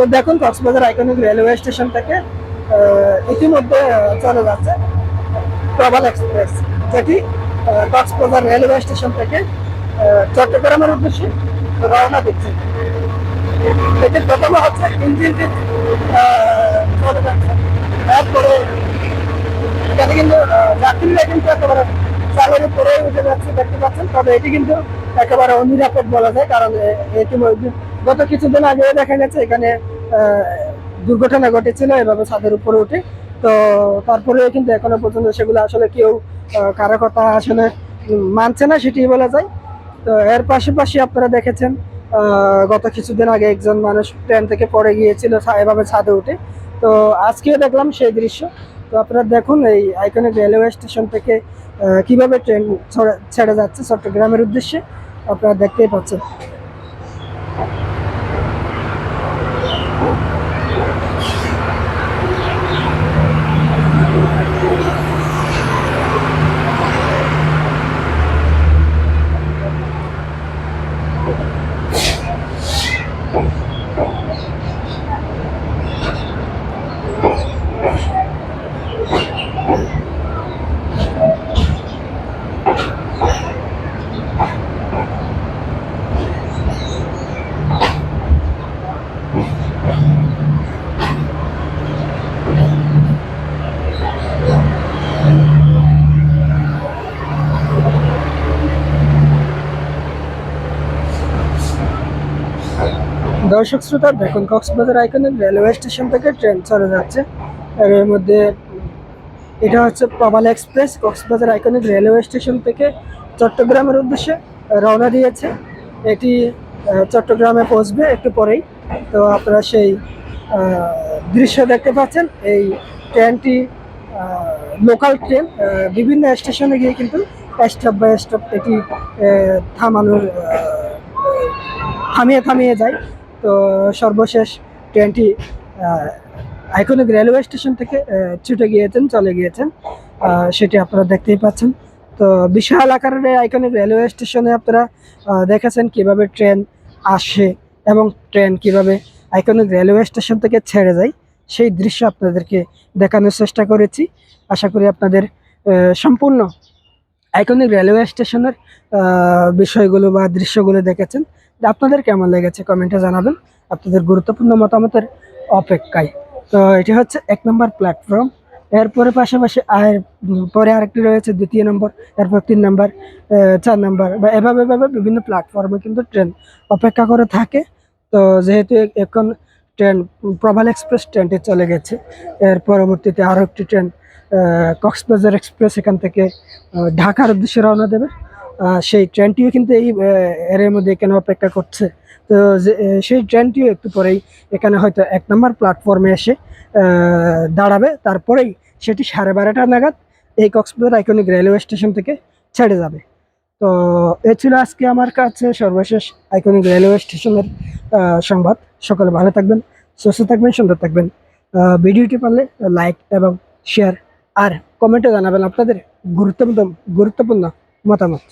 তো দেখুন, Cox's Bazar iconic railway station থেকে ইতিমধ্যে চলে যাচ্ছে প্রবাল এক্সপ্রেস যেটি কক্সবাজার রেলওয়ে স্টেশন থেকে চট্টগ্রামের উদ্দেশ্যে রওনা দিচ্ছে। এটি প্রথমে হচ্ছে ইঞ্জিনটি চলে যাচ্ছে। তারপরে এখানে কিন্তু যাত্রীরা কিন্তু একেবারে চালের উপরে উঠে যাচ্ছে, দেখতে পাচ্ছেন। তবে এটি কিন্তু একেবারে অনিরাপদ বলা যায়, কারণ ইতিমধ্যে গত কিছুদিন আগে দেখা গেছে, এখানে দুর্ঘটনা ঘটেছিল, এভাবে ছাদের উপরে উঠে। তো তারপরে কিন্তু এখনও পর্যন্ত সেগুলো আসলে কেউ কারও কথা আসলে মানছে না সেটি বলা যায়। তো এর পাশাপাশি আপনারা দেখেছেন গত কিছুদিন আগে একজন মানুষ ট্রেন থেকে পড়ে গিয়েছিল এভাবে ছাদে উঠে। তো আজকেও দেখলাম সেই দৃশ্য। তো আপনারা দেখুন এই আইকনিক রেলওয়ে স্টেশন থেকে কীভাবে ট্রেন ছেড়ে যাচ্ছে চট্টগ্রামের উদ্দেশ্যে আপনারা দেখতেই পাচ্ছেন। দর্শক শ্রোতা দেখুন কক্সবাজার আইকনিক রেলওয়ে স্টেশন থেকে ট্রেন চলে যাচ্ছে। আর এর মধ্যে এটা হচ্ছে প্রবাল express, Cox's Bazar iconic railway station থেকে চট্টগ্রামের উদ্দেশ্যে রওনা দিয়েছে। এটি চট্টগ্রামে পৌঁছবে একটু পরেই। তো আপনারা সেই দৃশ্য দেখতে পাচ্ছেন। এই ট্রেনটি লোকাল ট্রেন বিভিন্ন স্টেশনে গিয়ে কিন্তু স্টপ বাই স্টপ এটি থামানোর থামিয়ে থামিয়ে যায় তো সর্বশেষ ট্রেনটি আইকনিক রেলওয়ে স্টেশন থেকে ছুটে গিয়েছেন, চলে গিয়েছেন। সেটি আপনারা দেখতেই পাচ্ছেন। তো বিশাল আকারের আইকনিক রেলওয়ে স্টেশনে আপনারা দেখেছেন কীভাবে ট্রেন আসে এবং ট্রেন কীভাবে আইকনিক রেলওয়ে স্টেশন থেকে ছেড়ে যায়। সেই দৃশ্য আপনাদেরকে দেখানোর চেষ্টা করেছি। আশা করি আপনাদের সম্পূর্ণ আইকনিক রেলওয়ে স্টেশনের বিষয়গুলো বা দৃশ্যগুলো দেখেছেন। আপনাদের কেমন লেগেছে কমেন্টে জানাবেন। আপনাদের গুরুত্বপূর্ণ মতামতের অপেক্ষায়। তো এটি হচ্ছে এক নম্বর প্ল্যাটফর্ম এরপরে পাশাপাশি আর পরে আরেকটি রয়েছে দ্বিতীয় নম্বর এরপর তিন নম্বর চার নম্বর বা এভাবে এভাবে বিভিন্ন প্ল্যাটফর্মে কিন্তু ট্রেন অপেক্ষা করে থাকে। তো যেহেতু এখন ট্রেন উম, প্রবাল এক্সপ্রেস ট্রেনটি চলে গেছে এর পরবর্তীতে আরও একটি ট্রেন কক্সবাজার এক্সপ্রেস এখান থেকে ঢাকার উদ্দেশ্যে রওনা দেবে। সেই ট্রেনটিও কিন্তু এই এর মধ্যে এখানে অপেক্ষা করছে। তো সেই ট্রেনটিও একটু পরেই এখানে হয়তো এক নম্বর প্ল্যাটফর্মে এসে দাঁড়াবে। তারপরেই সেটি সাড়ে বারোটা নাগাদ এই কক্সবাজার আইকনিক রেলওয়ে স্টেশন থেকে ছেড়ে যাবে। তো এ ছিল আজকে আমার কাছে সর্বশেষ আইকনিক রেলওয়ে স্টেশনের সংবাদ। সকলে ভালো থাকবেন, সুস্থ থাকবেন, সুন্দর থাকবেন। ভিডিওটি পারলে লাইক এবং শেয়ার আর কমেন্টে জানাবেন আপনাদের গুরুত্বপূর্ণ গুরুত্বপূর্ণ মতামত।